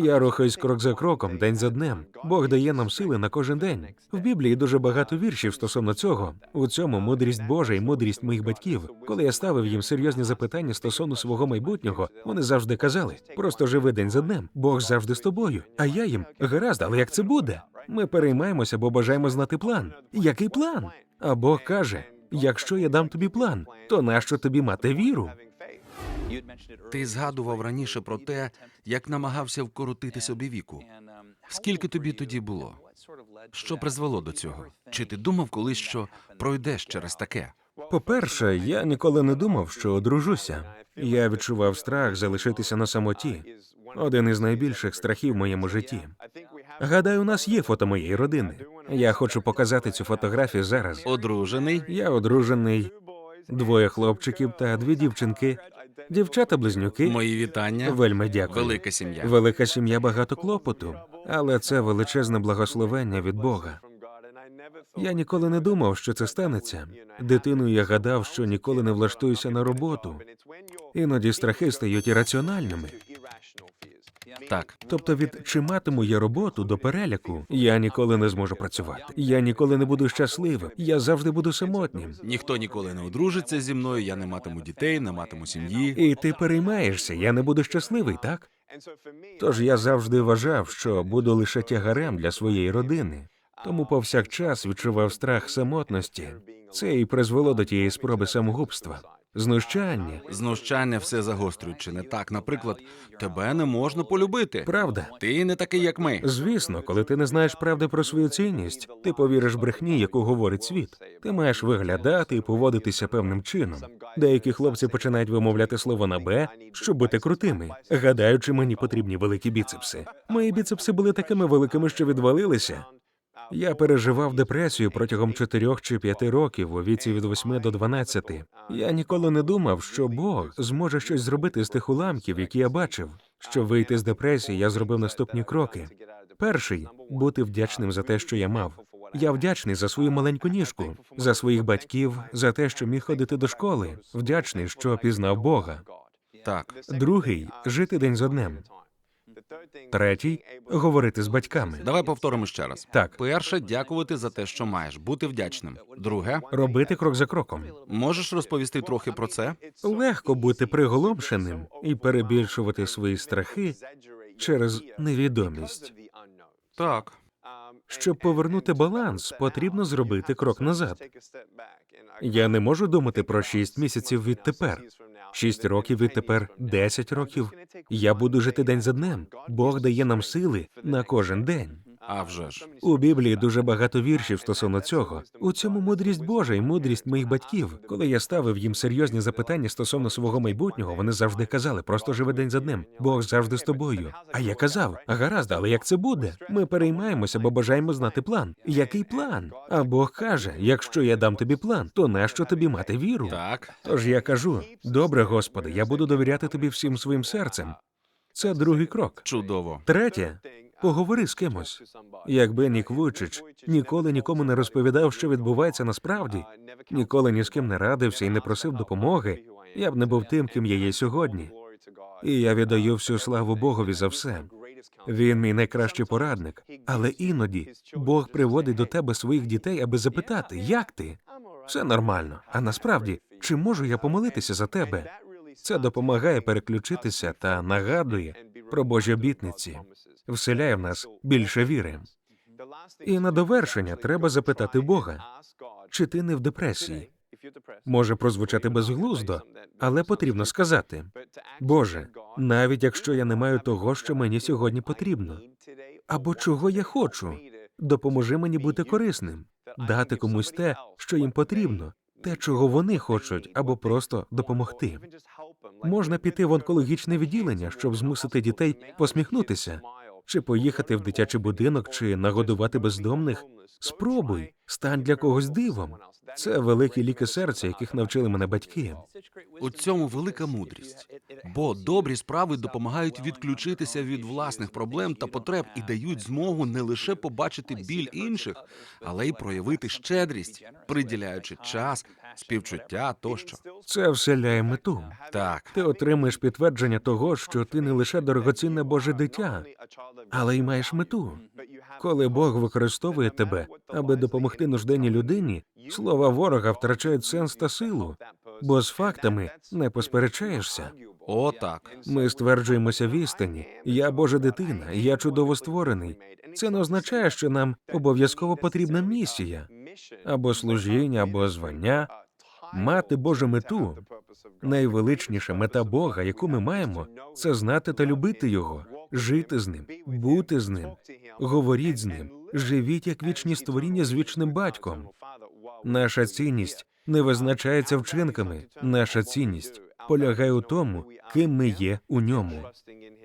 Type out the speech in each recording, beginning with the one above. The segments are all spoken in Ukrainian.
Я рухаюсь крок за кроком, день за днем. Бог дає нам сили на кожен день. В Біблії дуже багато віршів стосовно цього. У цьому мудрість Божа і мудрість моїх батьків. Коли я ставив їм серйозні запитання стосовно свого майбутнього, вони завжди казали: просто живи день за днем. Бог завжди з тобою. А я їм гаразд, але як це буде? Ми переймаємося, бо бажаємо знати план. Який план? А Бог каже: якщо я дам тобі план, то нащо тобі мати віру? Ти згадував раніше про те, як намагався вкоротити собі віку. Скільки тобі тоді було? Що призвело до цього? Чи ти думав колись, що пройдеш через таке? По-перше, я ніколи не думав, що одружуся. Я відчував страх залишитися на самоті. Один із найбільших страхів в моєму житті. Гадаю, у нас є фото моєї родини. Я хочу показати цю фотографію зараз. Одружений? Я одружений, двоє хлопчиків та дві дівчинки. Дівчата-близнюки. Мої вітання. Вельми дякую. Велика сім'я. Велика сім'я багато клопоту, але це величезне благословення від Бога. Я ніколи не думав, що це станеться. Дитиною я гадав, що ніколи не влаштуюся на роботу. Іноді страхи стають ірраціональними. Так, Тобто, від чи матиму я роботу до переляку, я ніколи не зможу працювати. Я ніколи не буду щасливим. Я завжди буду самотнім. ніхто ніколи не одружиться зі мною, я не матиму дітей, не матиму сім'ї. І ти переймаєшся, я не буду щасливий, так? Тож я завжди вважав, що буду лише тягарем для своєї родини, тому повсякчас відчував страх самотності. Це і призвело до тієї спроби самогубства, знущання. Знущання все загострюють, чи не так? Наприклад, тебе не можна полюбити. Правда, Ти не такий, як ми. звісно, коли ти не знаєш правди про свою цінність, ти повіриш брехні, яку говорить світ. Ти маєш виглядати і поводитися певним чином. Деякі хлопці починають вимовляти слово на Б, щоб бути крутими, гадаючи, мені потрібні великі біцепси. Мої біцепси були такими великими, що відвалилися. Я переживав депресію протягом чотирьох чи п'яти років у віці від 8 до 12. Я ніколи не думав, що Бог зможе щось зробити з тих уламків, які я бачив. Щоб вийти з депресії, я зробив наступні кроки. Перший бути вдячним за те, що я мав. Я вдячний за свою маленьку ніжку, за своїх батьків, за те, що міг ходити до школи. Вдячний, що пізнав Бога. Так, Другий жити день за днем. Третій говорити з батьками. давай повторимо ще раз. Так. Перше, дякувати за те, що маєш, бути вдячним. Друге, Робити крок за кроком. можеш розповісти трохи про це? Легко бути приголомшеним і перебільшувати свої страхи через невідомість. Так. Щоб повернути баланс, потрібно зробити крок назад. Я не можу думати про шість місяців відтепер, шість років і тепер десять років. Я буду жити день за днем. Бог дає нам сили на кожен день. А вже ж. У Біблії дуже багато віршів стосовно цього. У цьому мудрість Божа і мудрість моїх батьків. Коли я ставив їм серйозні запитання стосовно свого майбутнього, вони завжди казали: просто живи день за днем. Бог завжди з тобою. А я казав: гаразд, але як це буде? Ми переймаємося, бо бажаємо знати план. Який план? А Бог каже: якщо я дам тобі план, то нащо тобі мати віру? Так. Тож я кажу: добре, Господи, я буду довіряти тобі всім своїм серцем. Це другий крок. Чудово. Третє, поговори з кимось. Якби Нік Вуйчич ніколи нікому не розповідав, що відбувається насправді, ніколи ні з ким не радився і не просив допомоги, я б не був тим, ким я є сьогодні. І я віддаю всю славу Богові за все. Він мій найкращий порадник, але іноді Бог приводить до тебе своїх дітей, аби запитати, як ти? Все нормально. А насправді, чи можу я помолитися за тебе? Це допомагає переключитися та нагадує про Божі обітниці, вселяє в нас більше віри. І на довершення треба запитати Бога, чи ти не в депресії? Може прозвучати безглуздо, але потрібно сказати: Боже, навіть якщо я не маю того, що мені сьогодні потрібно, або чого я хочу, допоможи мені бути корисним, дати комусь те, що їм потрібно, те, чого вони хочуть, або просто допомогти. Можна піти в онкологічне відділення, щоб змусити дітей посміхнутися, чи поїхати в дитячий будинок, чи нагодувати бездомних. Спробуй, стань для когось дивом. Це великі ліки серця, яких навчили мене батьки. У цьому велика мудрість, бо добрі справи допомагають відключитися від власних проблем та потреб і дають змогу не лише побачити біль інших, але й проявити щедрість, приділяючи час співчуття тощо. Це вселяє мету. Так, Ти отримаєш підтвердження того, що ти не лише дорогоцінне Боже дитя, але й маєш мету. Коли Бог використовує тебе, аби допомогти нужденній людині, слова ворога втрачають сенс та силу, бо з фактами не посперечаєшся. о, так. Ми стверджуємося в істині. Я Божа дитина, я чудово створений. Це не означає, що нам обов'язково потрібна місія або служіння, або звання. Мати Божу мету найвеличніша мета Бога, яку ми маємо, це знати та любити Його, жити з ним, бути з ним, говоріть з ним, живіть як вічні створіння з вічним батьком. Наша цінність не визначається вчинками. Наша цінність полягає у тому, ким ми є у ньому.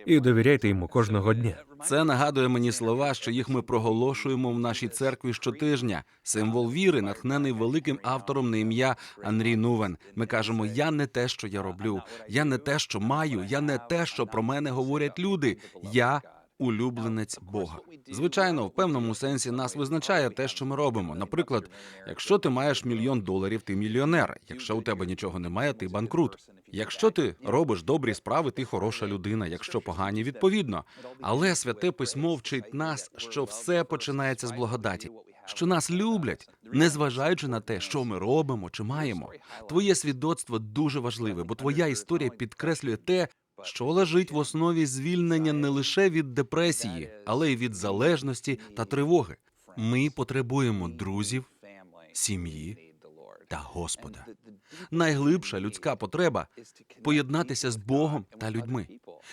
І довіряйте йому кожного дня. Це нагадує мені слова, що їх ми проголошуємо в нашій церкві щотижня. Символ віри, натхнений великим автором на ім'я Анрій Нувен. Ми кажемо: я не те, що я роблю, я не те, що маю, я не те, що про мене говорять люди. Я улюбленець Бога. Звичайно, в певному сенсі нас визначає те, що ми робимо. Наприклад, якщо ти маєш мільйон доларів, ти мільйонер. Якщо у тебе нічого немає, ти банкрут. Якщо ти робиш добрі справи, ти хороша людина. Якщо погані, відповідно. Але святе письмо вчить нас, що все починається з благодаті. Що нас люблять, незважаючи на те, що ми робимо чи маємо. Твоє свідоцтво дуже важливе, бо твоя історія підкреслює те, що лежить в основі звільнення не лише від депресії, але й від залежності та тривоги. Ми потребуємо друзів, сім'ї та Господа. Найглибша людська потреба поєднатися з Богом та людьми.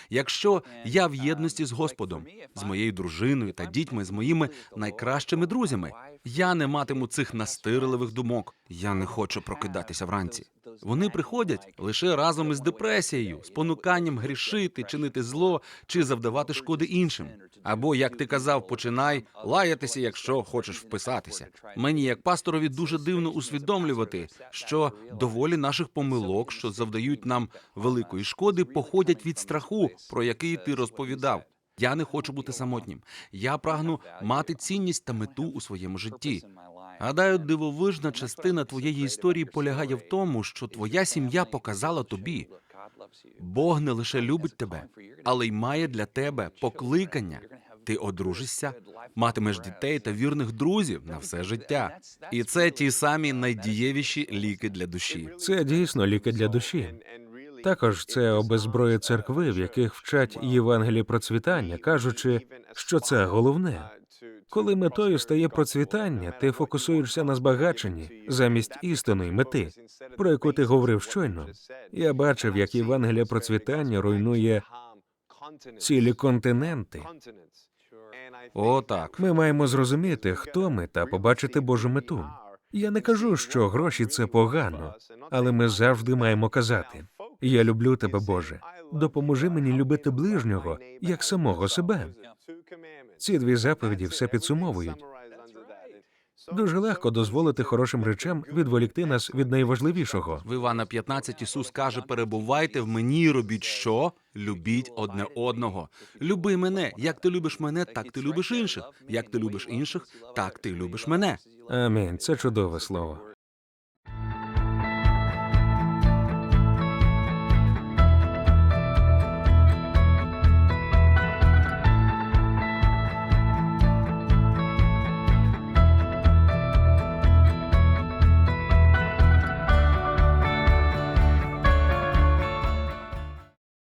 Якщо я в єдності з Господом, з моєю дружиною та дітьми, з моїми найкращими друзями, я не матиму цих настирливих думок. Я не хочу прокидатися вранці. Вони приходять лише разом із депресією, спонуканням грішити, чинити зло чи завдавати шкоди іншим. Або, як ти казав, починай лаятися, якщо хочеш вписатися. Мені, як пасторові, дуже дивно усвідомлювати, що доволі наших помилок, що завдають нам великої шкоди, походять від страху, про який ти розповідав. Я не хочу бути самотнім. Я прагну мати цінність та мету у своєму житті. Гадаю, дивовижна частина твоєї історії полягає в тому, що твоя сім'я показала тобі. Бог не лише любить тебе, але й має для тебе покликання. Ти одружишся, матимеш дітей та вірних друзів на все життя. І це ті самі найдієвіші ліки для душі. Це дійсно ліки для душі. Також це обезброє церкви, в яких вчать Євангелії процвітання, кажучи, що це головне. Коли метою стає процвітання, ти фокусуєшся на збагаченні замість істинної мети, про яку ти говорив щойно. Я бачив, як Євангелія процвітання руйнує цілі континенти. О, так. Ми маємо зрозуміти, хто ми, та побачити Божу мету. Я не кажу, що гроші це погано, але ми завжди маємо казати: Я люблю тебе, Боже. Допоможи мені любити ближнього як самого себе. Ці дві заповіді все підсумовують. Дуже легко дозволити хорошим речам відволікти нас від найважливішого. В Івана 15 Ісус каже: перебувайте в мені, робіть що? Любіть одне одного. Люби мене. Як ти любиш мене, так ти любиш інших. Як ти любиш інших, так ти любиш мене. Амінь. Це чудове слово.